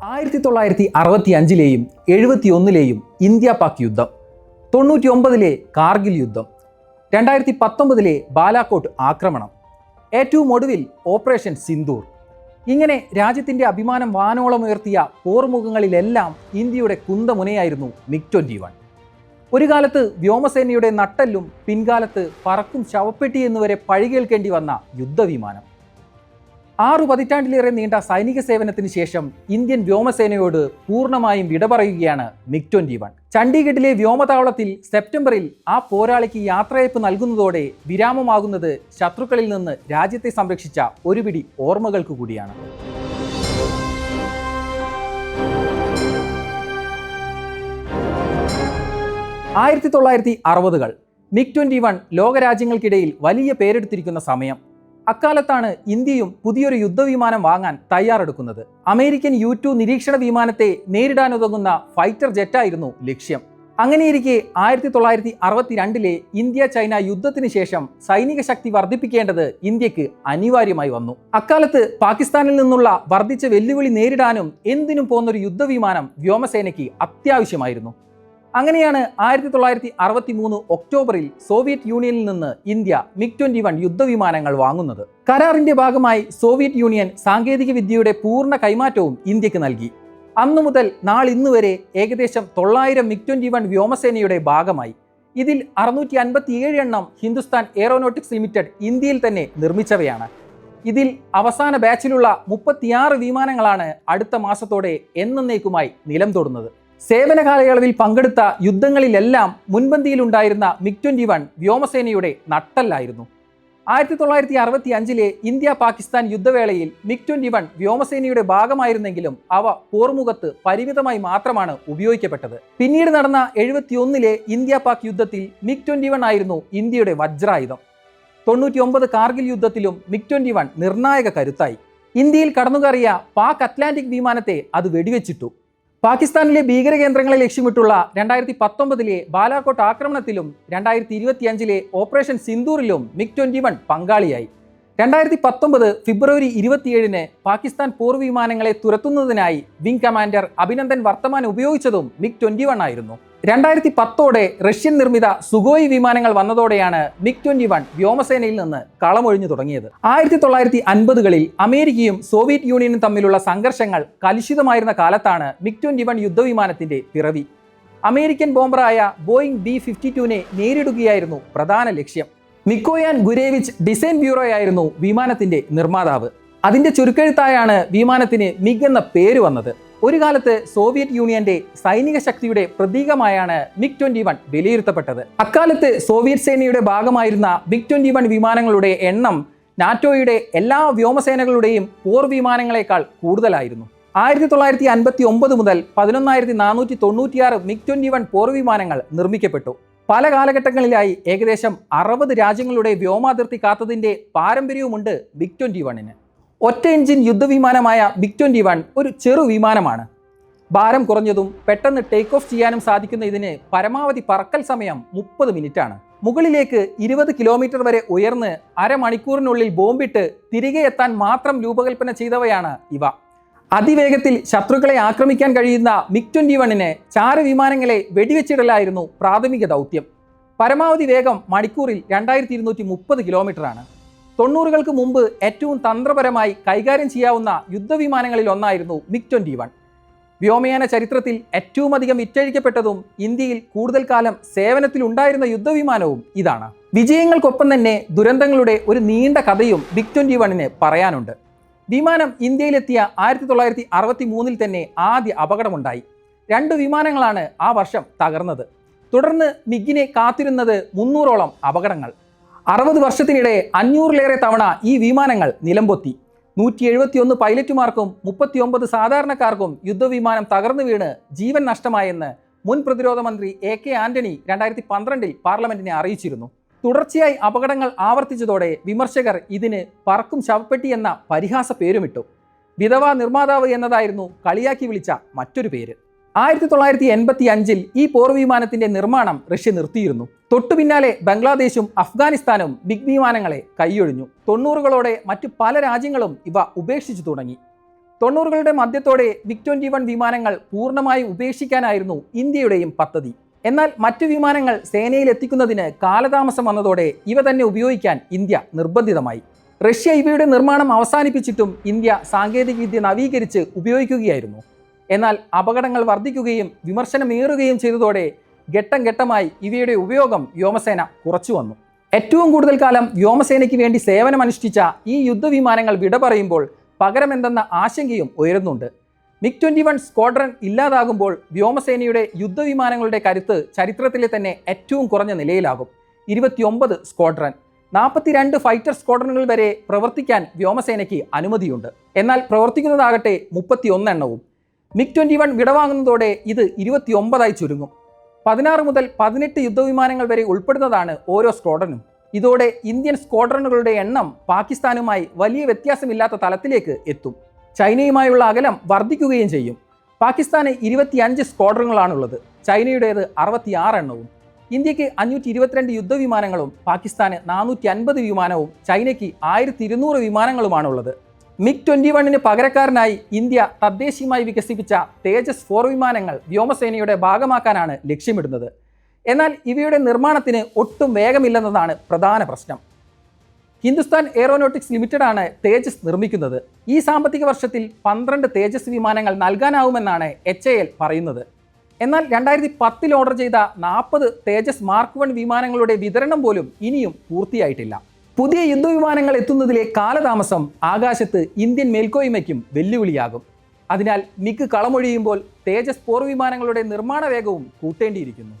ആയിരത്തി തൊള്ളായിരത്തി അറുപത്തി അഞ്ചിലെയും എഴുപത്തി ഒന്നിലെയും ഇന്ത്യ പാക് യുദ്ധം തൊണ്ണൂറ്റി ഒമ്പതിലെ കാർഗിൽ യുദ്ധം രണ്ടായിരത്തി പത്തൊമ്പതിലെ ബാലാക്കോട്ട് ആക്രമണം ഏറ്റവും ഒടുവിൽ ഓപ്പറേഷൻ സിന്ദൂർ. ഇങ്ങനെ രാജ്യത്തിന്റെ അഭിമാനം വാനോളം ഉയർത്തിയ പോർമുഖങ്ങളിലെല്ലാം ഇന്ത്യയുടെ കുന്തമുനയായിരുന്നു മിക് ട്വന്റി വൺ ഒരു കാലത്ത് വ്യോമസേനയുടെ നട്ടെല്ലും പിൻകാലത്ത് പറക്കും ശവപ്പെട്ടി എന്നുവരെ പഴികേൽക്കേണ്ടി വന്ന യുദ്ധവിമാനം. ആറു പതിറ്റാണ്ടിലേറെ നീണ്ട സൈനിക സേവനത്തിന് ശേഷം ഇന്ത്യൻ വ്യോമസേനയോട് പൂർണമായും വിട പറയുകയാണ് മിഗ് ട്വന്റി വൺ. ചണ്ഡീഗഡിലെ വ്യോമതാവളത്തിൽ സെപ്റ്റംബറിൽ ആ പോരാളിക്ക് യാത്രയപ്പ് നൽകുന്നതോടെ വിരാമമാകുന്നത് ശത്രുക്കളിൽ നിന്ന് രാജ്യത്തെ സംരക്ഷിച്ച ഒരു പിടി ഓർമ്മകൾക്ക് കൂടിയാണ്. ആയിരത്തി തൊള്ളായിരത്തി അറുപതുകൾ മിഗ് ട്വന്റി വൺ ലോകരാജ്യങ്ങൾക്കിടയിൽ വലിയ പേരെടുത്തിരിക്കുന്ന സമയം. അക്കാലത്താണ് ഇന്ത്യയും പുതിയൊരു യുദ്ധവിമാനം വാങ്ങാൻ തയ്യാറെടുക്കുന്നത്. അമേരിക്കൻ യു ടു നിരീക്ഷണ വിമാനത്തെ നേരിടാനുതകുന്ന ഫൈറ്റർ ജെറ്റായിരുന്നു ലക്ഷ്യം. അങ്ങനെയിരിക്കെ ആയിരത്തി തൊള്ളായിരത്തി അറുപത്തിരണ്ടിലെ ഇന്ത്യ ചൈന യുദ്ധത്തിന് ശേഷം സൈനിക ശക്തി വർദ്ധിപ്പിക്കേണ്ടത് ഇന്ത്യയ്ക്ക് അനിവാര്യമായി വന്നു. അക്കാലത്ത് പാകിസ്ഥാനിൽ നിന്നുള്ള വർദ്ധിച്ച വെല്ലുവിളി നേരിടാനും എന്തിനും പോന്നൊരു യുദ്ധവിമാനം വ്യോമസേനയ്ക്ക് അത്യാവശ്യമായിരുന്നു. അങ്ങനെയാണ് ആയിരത്തി തൊള്ളായിരത്തി അറുപത്തി മൂന്ന് ഒക്ടോബറിൽ സോവിയറ്റ് യൂണിയനിൽ നിന്ന് ഇന്ത്യ മിഗ് ട്വന്റി വൺ യുദ്ധവിമാനങ്ങൾ വാങ്ങുന്നത്. കരാറിന്റെ ഭാഗമായി സോവിയറ്റ് യൂണിയൻ സാങ്കേതിക വിദ്യയുടെ പൂർണ കൈമാറ്റവും ഇന്ത്യയ്ക്ക് നൽകി. അന്നു മുതൽ നാളിന്ന് വരെ ഏകദേശം തൊള്ളായിരം മിഗ് ട്വന്റി വൺ വ്യോമസേനയുടെ ഭാഗമായി. ഇതിൽ അറുന്നൂറ്റി അൻപത്തിയേഴ് എണ്ണം ഹിന്ദുസ്ഥാൻ എയറോനോട്ടിക്സ് ലിമിറ്റഡ് ഇന്ത്യയിൽ തന്നെ നിർമ്മിച്ചവയാണ്. ഇതിൽ അവസാന ബാച്ചിലുള്ള മുപ്പത്തിയാറ് വിമാനങ്ങളാണ് അടുത്ത മാസത്തോടെ എന്നേക്കുമായി നിലം തൊടുന്നത്. സേവന കാലയളവിൽ പങ്കെടുത്ത യുദ്ധങ്ങളിലെല്ലാം മുൻപന്തിയിലുണ്ടായിരുന്ന മിഗ് ട്വന്റി വൺ വ്യോമസേനയുടെ നട്ടല്ലായിരുന്നു. ആയിരത്തി തൊള്ളായിരത്തി അറുപത്തി അഞ്ചിലെ ഇന്ത്യ പാകിസ്ഥാൻ യുദ്ധവേളയിൽ മിഗ് ട്വന്റി വൺ വ്യോമസേനയുടെ ഭാഗമായിരുന്നെങ്കിലും അവ പോർമുഖത്ത് പരിമിതമായി മാത്രമാണ് ഉപയോഗിക്കപ്പെട്ടത്. പിന്നീട് നടന്ന എഴുപത്തിയൊന്നിലെ ഇന്ത്യ പാക് യുദ്ധത്തിൽ മിഗ് ട്വന്റി വൺ ആയിരുന്നു ഇന്ത്യയുടെ വജ്രായുധം. തൊണ്ണൂറ്റി ഒമ്പത് കാർഗിൽ യുദ്ധത്തിലും മിഗ് ട്വന്റി വൺ നിർണായക കരുത്തായി. ഇന്ത്യയിൽ കടന്നുകയറിയ പാക് അറ്റ്ലാന്റിക് വിമാനത്തെ അത് വെടിവെച്ചിട്ടു. പാകിസ്ഥാനിലെ ഭീകര കേന്ദ്രങ്ങളെ ലക്ഷ്യമിട്ടുള്ള രണ്ടായിരത്തി പത്തൊമ്പതിലെ ബാലാക്കോട്ട് ആക്രമണത്തിലും രണ്ടായിരത്തി ഇരുപത്തിയഞ്ചിലെ ഓപ്പറേഷൻ സിന്ദൂറിലും മിഗ് ട്വന്റി വൺ പങ്കാളിയായി. രണ്ടായിരത്തി പത്തൊമ്പത് ഫെബ്രുവരി ഇരുപത്തിയേഴിന് പാകിസ്ഥാൻ പോർവിമാനങ്ങളെ തുരത്തുന്നതിനായി വിംഗ് കമാൻഡർ അഭിനന്ദൻ വർത്തമാൻ ഉപയോഗിച്ചതും മിഗ് ട്വന്റി വൺ ആയിരുന്നു. രണ്ടായിരത്തി പത്തോടെ റഷ്യൻ നിർമ്മിത സുഗോയി വിമാനങ്ങൾ വന്നതോടെയാണ് മിഗ് ട്വന്റി വൺ വ്യോമസേനയിൽ നിന്ന് കളമൊഴിഞ്ഞു തുടങ്ങിയത്. ആയിരത്തി തൊള്ളായിരത്തി അൻപതുകളിൽ അമേരിക്കയും സോവിയറ്റ് യൂണിയനും തമ്മിലുള്ള സംഘർഷങ്ങൾ കലുഷിതമായിരുന്ന കാലത്താണ് മിഗ് ട്വന്റി വൺ യുദ്ധവിമാനത്തിന്റെ പിറവി. അമേരിക്കൻ ബോംബറായ ബോയിങ് ബി ഫിഫ്റ്റി ടുവിനെ നേരിടുകയായിരുന്നു പ്രധാന ലക്ഷ്യം. മിക്കോയാൻ ഗുരേവിച്ച് ഡിസൈൻ ബ്യൂറോ ആയിരുന്നു വിമാനത്തിന്റെ നിർമ്മാതാവ്. അതിന്റെ ചുരുക്കെഴുത്തായാണ് വിമാനത്തിന് മിഗ് എന്ന പേര് വന്നത്. ഒരു കാലത്ത് സോവിയറ്റ് യൂണിയന്റെ സൈനിക ശക്തിയുടെ പ്രതീകമായാണ് മിഗ് ട്വന്റി വൺ വിലയിരുത്തപ്പെട്ടത്. അക്കാലത്ത് സോവിയറ്റ് സേനയുടെ ഭാഗമായിരുന്ന മിഗ് ട്വന്റി വൺ വിമാനങ്ങളുടെ എണ്ണം നാറ്റോയുടെ എല്ലാ വ്യോമസേനകളുടെയും പോർ വിമാനങ്ങളെക്കാൾ കൂടുതലായിരുന്നു. ആയിരത്തി തൊള്ളായിരത്തി അൻപത്തി ഒമ്പത് മുതൽ പതിനൊന്നായിരത്തി നാനൂറ്റി തൊണ്ണൂറ്റിയാറ് മിഗ് ട്വന്റി വൺ പോർ വിമാനങ്ങൾ നിർമ്മിക്കപ്പെട്ടു. പല കാലഘട്ടങ്ങളിലായി ഏകദേശം അറുപത് രാജ്യങ്ങളുടെ വ്യോമാതിർത്തി കാത്തതിന്റെ പാരമ്പര്യവുമുണ്ട് മിഗ് ട്വന്റി വണ്ണിന്. ഒറ്റ എഞ്ചിൻ യുദ്ധവിമാനമായ ബിഗ് ട്വന്റി വൺ ഒരു ചെറു വിമാനമാണ്. ഭാരം കുറഞ്ഞതും പെട്ടെന്ന് ടേക്ക് ഓഫ് ചെയ്യാനും സാധിക്കുന്ന ഇതിന് പരമാവധി പറക്കൽ സമയം മുപ്പത് മിനിറ്റാണ്. മുകളിലേക്ക് ഇരുപത് കിലോമീറ്റർ വരെ ഉയർന്ന് അരമണിക്കൂറിനുള്ളിൽ ബോംബിട്ട് തിരികെ എത്താൻ മാത്രം രൂപകൽപ്പന ചെയ്തവയാണ് ഇവ. അതിവേഗത്തിൽ ശത്രുക്കളെ ആക്രമിക്കാൻ കഴിയുന്ന മിഗ് ട്വന്റി വണ്ണിന് ചാരവിമാനങ്ങളെ വെടിവെച്ചിടലായിരുന്നു പ്രാഥമിക ദൗത്യം. പരമാവധി വേഗം മണിക്കൂറിൽ രണ്ടായിരത്തി ഇരുന്നൂറ്റി മുപ്പത് കിലോമീറ്ററാണ് തൊണ്ണൂറുകൾക്ക് മുമ്പ് ഏറ്റവും തന്ത്രപരമായി കൈകാര്യം ചെയ്യാവുന്ന യുദ്ധവിമാനങ്ങളിൽ ഒന്നായിരുന്നു മിഗ് ട്വന്റി വൺ. വ്യോമയാന ചരിത്രത്തിൽ ഏറ്റവും അധികം വിറ്റഴിക്കപ്പെട്ടതും ഇന്ത്യയിൽ കൂടുതൽ കാലം സേവനത്തിലുണ്ടായിരുന്ന യുദ്ധവിമാനവും ഇതാണ്. വിജയങ്ങൾക്കൊപ്പം തന്നെ ദുരന്തങ്ങളുടെ ഒരു നീണ്ട കഥയും മിക് ട്വന്റി വണ്ണിന് പറയാനുണ്ട്. വിമാനം ഇന്ത്യയിലെത്തിയ ആയിരത്തി തൊള്ളായിരത്തി അറുപത്തി മൂന്നിൽ തന്നെ ആദ്യ അപകടമുണ്ടായി. രണ്ട് വിമാനങ്ങളാണ് ആ വർഷം തകർന്നത്. തുടർന്ന് മിഗിനെ കാത്തിരുന്നത് മുന്നൂറോളം അപകടങ്ങൾ. അറുപത് വർഷത്തിനിടെ അഞ്ഞൂറിലേറെ തവണ ഈ വിമാനങ്ങൾ നിലംപൊത്തി. നൂറ്റി എഴുപത്തിയൊന്ന് പൈലറ്റുമാർക്കും മുപ്പത്തിയൊമ്പത് സാധാരണക്കാർക്കും യുദ്ധവിമാനം തകർന്നു വീണ് ജീവൻ നഷ്ടമായെന്ന് മുൻ പ്രതിരോധ മന്ത്രി എ കെ ആന്റണി രണ്ടായിരത്തി പന്ത്രണ്ടിൽ പാർലമെന്റിനെ അറിയിച്ചിരുന്നു. തുടർച്ചയായി അപകടങ്ങൾ ആവർത്തിച്ചതോടെ വിമർശകർ ഇതിന് പറക്കും ശവപ്പെട്ടി എന്ന പരിഹാസ പേരുമിട്ടു. വിധവ നിർമ്മാതാവ് എന്നതായിരുന്നു കളിയാക്കി വിളിച്ച മറ്റൊരു പേര്. ആയിരത്തി തൊള്ളായിരത്തി എൺപത്തി അഞ്ചിൽ ഈ പോർവിമാനത്തിന്റെ നിർമ്മാണം റഷ്യ നിർത്തിയിരുന്നു. തൊട്ടു പിന്നാലെ ബംഗ്ലാദേശും അഫ്ഗാനിസ്ഥാനും ബിഗ് വിമാനങ്ങളെ കൈയൊഴിഞ്ഞു. തൊണ്ണൂറുകളോടെ മറ്റു പല രാജ്യങ്ങളും ഇവ ഉപേക്ഷിച്ചു തുടങ്ങി. തൊണ്ണൂറുകളുടെ മധ്യത്തോടെ ബിഗ് ട്വന്റി വൺ വിമാനങ്ങൾ പൂർണമായി ഉപേക്ഷിക്കാനായിരുന്നു ഇന്ത്യയുടെയും പദ്ധതി. എന്നാൽ മറ്റു വിമാനങ്ങൾ സേനയിൽ എത്തിക്കുന്നതിന് കാലതാമസം വന്നതോടെ ഇവ തന്നെ ഉപയോഗിക്കാൻ ഇന്ത്യ നിർബന്ധിതമായി. റഷ്യ ഇവയുടെ നിർമ്മാണം അവസാനിപ്പിച്ചിട്ടും ഇന്ത്യ സാങ്കേതികവിദ്യ നവീകരിച്ച് ഉപയോഗിക്കുകയായിരുന്നു. എന്നാൽ അപകടങ്ങൾ വർദ്ധിക്കുകയും വിമർശനമേറുകയും ചെയ്തതോടെ ഘട്ടം ഘട്ടമായി ഇവയുടെ ഉപയോഗം വ്യോമസേന കുറച്ചു വന്നു. ഏറ്റവും കൂടുതൽ കാലം വ്യോമസേനയ്ക്ക് വേണ്ടി സേവനമനുഷ്ഠിച്ച ഈ യുദ്ധവിമാനങ്ങൾ വിട പറയുമ്പോൾ പകരമെന്തെന്ന ആശങ്കയും ഉയരുന്നുണ്ട്. മിക് ട്വന്റി വൺ സ്ക്വാഡ്രൺ ഇല്ലാതാകുമ്പോൾ വ്യോമസേനയുടെ യുദ്ധവിമാനങ്ങളുടെ കരുത്ത് ചരിത്രത്തിലെ തന്നെ ഏറ്റവും കുറഞ്ഞ നിലയിലാകും. ഇരുപത്തിയൊമ്പത് സ്ക്വാഡ്രൺ നാൽപ്പത്തിരണ്ട് ഫൈറ്റർ സ്ക്വാഡ്രണുകൾ വരെ പ്രവർത്തിക്കാൻ വ്യോമസേനയ്ക്ക് അനുമതിയുണ്ട്. എന്നാൽ പ്രവർത്തിക്കുന്നതാകട്ടെ മുപ്പത്തിയൊന്ന് എണ്ണവും മിഗ് ട്വന്റി വൺ വിടവാങ്ങുന്നതോടെ ഇത് ഇരുപത്തിയൊമ്പതായി ചുരുങ്ങും. പതിനാറ് മുതൽ പതിനെട്ട് യുദ്ധവിമാനങ്ങൾ വരെ ഉൾപ്പെടുന്നതാണ് ഓരോ സ്ക്വാഡ്രനും. ഇതോടെ ഇന്ത്യൻ സ്ക്വാഡ്രനുകളുടെ എണ്ണം പാകിസ്ഥാനുമായി വലിയ വ്യത്യാസമില്ലാത്ത തലത്തിലേക്ക് എത്തും. ചൈനയുമായുള്ള അകലം വർദ്ധിക്കുകയും ചെയ്യും. പാകിസ്ഥാന് ഇരുപത്തിയഞ്ച് സ്ക്വാഡ്രനുകളാണുള്ളത് ചൈനയുടേത് അറുപത്തിയാറ് എണ്ണവും. ഇന്ത്യയ്ക്ക് അഞ്ഞൂറ്റി ഇരുപത്തിരണ്ട് യുദ്ധവിമാനങ്ങളും പാകിസ്ഥാന് നാനൂറ്റി അൻപത് വിമാനവും ചൈനയ്ക്ക് ആയിരത്തി ഇരുന്നൂറ് വിമാനങ്ങളുമാണുള്ളത്. മിഗ് ട്വന്റി വണ്ണിന് പകരക്കാരനായി ഇന്ത്യ തദ്ദേശീയമായി വികസിപ്പിച്ച തേജസ് ഫോർ വിമാനങ്ങൾ വ്യോമസേനയുടെ ഭാഗമാക്കാനാണ് ലക്ഷ്യമിടുന്നത്. എന്നാൽ ഇവയുടെ നിർമ്മാണത്തിന് ഒട്ടും വേഗമില്ലെന്നതാണ് പ്രധാന പ്രശ്നം. ഹിന്ദുസ്ഥാൻ എയറോനോട്ടിക്സ് ലിമിറ്റഡ് ആണ് തേജസ് നിർമ്മിക്കുന്നത്. ഈ സാമ്പത്തിക വർഷത്തിൽ പന്ത്രണ്ട് തേജസ് വിമാനങ്ങൾ നൽകാനാവുമെന്നാണ് എച്ച് എ എൽ പറയുന്നത്. എന്നാൽ രണ്ടായിരത്തി പത്തിൽ ഓർഡർ ചെയ്ത നാൽപ്പത് തേജസ് മാർക്ക് വൺ വിമാനങ്ങളുടെ വിതരണം പോലും ഇനിയും പൂർത്തിയായിട്ടില്ല. പുതിയ യുദ്ധവിമാനങ്ങൾ എത്തുന്നതിലെ കാലതാമസം ആകാശത്ത് ഇന്ത്യൻ മേൽക്കോയ്മയ്ക്കും വെല്ലുവിളിയാകും. അതിനാൽ മിക്ക് കളമൊഴിയുമ്പോൾ തേജസ് പോർ വിമാനങ്ങളുടെ നിർമ്മാണ വേഗവും കൂട്ടേണ്ടിയിരിക്കുന്നു.